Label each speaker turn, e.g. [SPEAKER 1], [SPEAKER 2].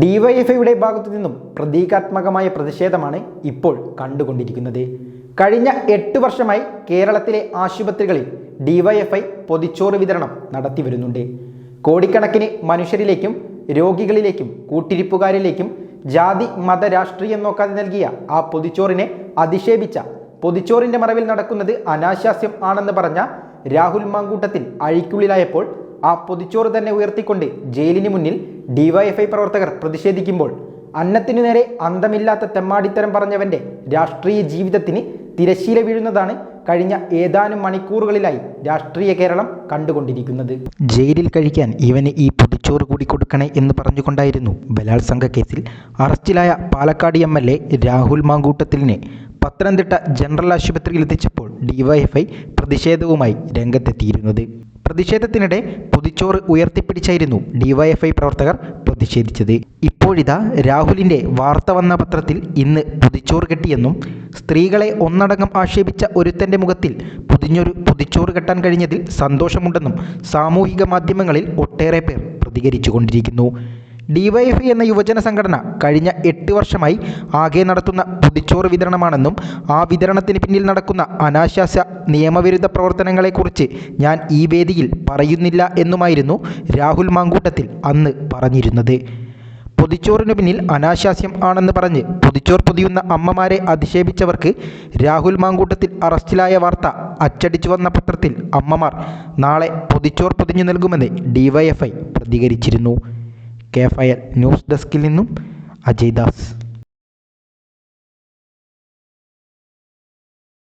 [SPEAKER 1] ഡിവൈഎഫ്ഐയുടെ ഭാഗത്തു നിന്നും പ്രതീകാത്മകമായ പ്രതിഷേധമാണ് ഇപ്പോൾ കണ്ടുകൊണ്ടിരിക്കുന്നത്. കഴിഞ്ഞ എട്ട് വർഷമായി കേരളത്തിലെ ആശുപത്രികളിൽ ഡിവൈഎഫ്ഐ പൊതിച്ചോറ് വിതരണം നടത്തി വരുന്നുണ്ട്. കോടിക്കണക്കിന് മനുഷ്യരിലേക്കും രോഗികളിലേക്കും കൂട്ടിരിപ്പുകാരിലേക്കും ജാതി മത രാഷ്ട്രീയം നോക്കാതെ നൽകിയ ആ പൊതിച്ചോറിനെ അധിക്ഷേപിച്ച പൊതിച്ചോറിന്റെ മറവിൽ നടക്കുന്നത് അനാശാസ്യം ആണെന്ന് പറഞ്ഞ രാഹുൽ മാങ്കൂട്ടത്തിൽ അഴിക്കുള്ളിലായപ്പോൾ ആ പൊതിച്ചോറ് തന്നെ ഉയർത്തിക്കൊണ്ട് ജയിലിന് മുന്നിൽ ഡിവൈഎഫ്ഐ പ്രവർത്തകർ പ്രതിഷേധിക്കുമ്പോൾ അന്നത്തിനു നേരെ അന്തമില്ലാത്ത തെമ്മാടിത്തരം പറഞ്ഞവന്റെ രാഷ്ട്രീയ ജീവിതത്തിന് തിരശീല വീഴുന്നതാണ് കഴിഞ്ഞ ഏതാനും മണിക്കൂറുകളിലായി രാഷ്ട്രീയ കേരളം കണ്ടുകൊണ്ടിരിക്കുന്നത്. ജയിലിൽ കഴിക്കാൻ ഇവന് ഈ പൊതിച്ചോറ് കൂടി കൊടുക്കണേ എന്ന് പറഞ്ഞുകൊണ്ടായിരുന്നു ബലാത്സംഗ കേസിൽ അറസ്റ്റിലായ Palakkad M L A Rahul മാങ്കൂട്ടത്തിലിനെ Pathanamthitta general ആശുപത്രിയിൽ എത്തിച്ചപ്പോൾ ഡിവൈഎഫ്ഐ പ്രതിഷേധവുമായി രംഗത്തെത്തിയിരുന്നത്. പ്രതിഷേധത്തിനിടെ പൊതിച്ചോറ് ഉയർത്തിപ്പിടിച്ചായിരുന്നു ഡിവൈഎഫ്ഐ പ്രവർത്തകർ പ്രതിഷേധിച്ചത്. ഇപ്പോഴിതാ രാഹുലിന്റെ വാർത്ത വന്ന പത്രത്തിൽ ഇന്ന് പൊതിച്ചോറ് കെട്ടിയെന്നും സ്ത്രീകളെ ഒന്നടങ്കം ആക്ഷേപിച്ച ഒരുത്തന്റെ മുഖത്തിൽ പൊതിഞ്ഞൊരു പൊതിച്ചോറ് കെട്ടാൻ കഴിഞ്ഞതിൽ സന്തോഷമുണ്ടെന്നും സാമൂഹിക മാധ്യമങ്ങളിൽ ഒട്ടേറെ പേർ പ്രതികരിച്ചുകൊണ്ടിരിക്കുന്നു. ഡിവൈഎഫ്ഐ എന്ന യുവജന സംഘടന കഴിഞ്ഞ എട്ട് വർഷമായി ആകെ നടത്തുന്ന പൊതിച്ചോറ് വിതരണമാണെന്നും ആ വിതരണത്തിന് പിന്നിൽ നടക്കുന്ന അനാശാസ്യ നിയമവിരുദ്ധ പ്രവർത്തനങ്ങളെക്കുറിച്ച് ഞാൻ ഈ വേദിയിൽ പറയുന്നില്ല എന്നുമായിരുന്നു രാഹുൽ മാങ്കൂട്ടത്തിൽ അന്ന് പറഞ്ഞിരുന്നത്. പൊതിച്ചോറിന് പിന്നിൽ അനാശാസ്യം ആണെന്ന് പറഞ്ഞ് പൊതിച്ചോർ പൊതിയുന്ന അമ്മമാരെ അധിക്ഷേപിച്ചവർക്ക് രാഹുൽ മാങ്കൂട്ടത്തിൽ അറസ്റ്റിലായ വാർത്ത അച്ചടിച്ചു വന്ന പത്രത്തിൽ അമ്മമാർ നാളെ പൊതിച്ചോർ പൊതിഞ്ഞു നൽകുമെന്ന് ഡിവൈഎഫ്ഐ പ്രതികരിച്ചിരുന്നു. കെ ഫയൽ ന്യൂസ് ഡെസ്കിൽ നിന്നും അജയ് ദാസ്.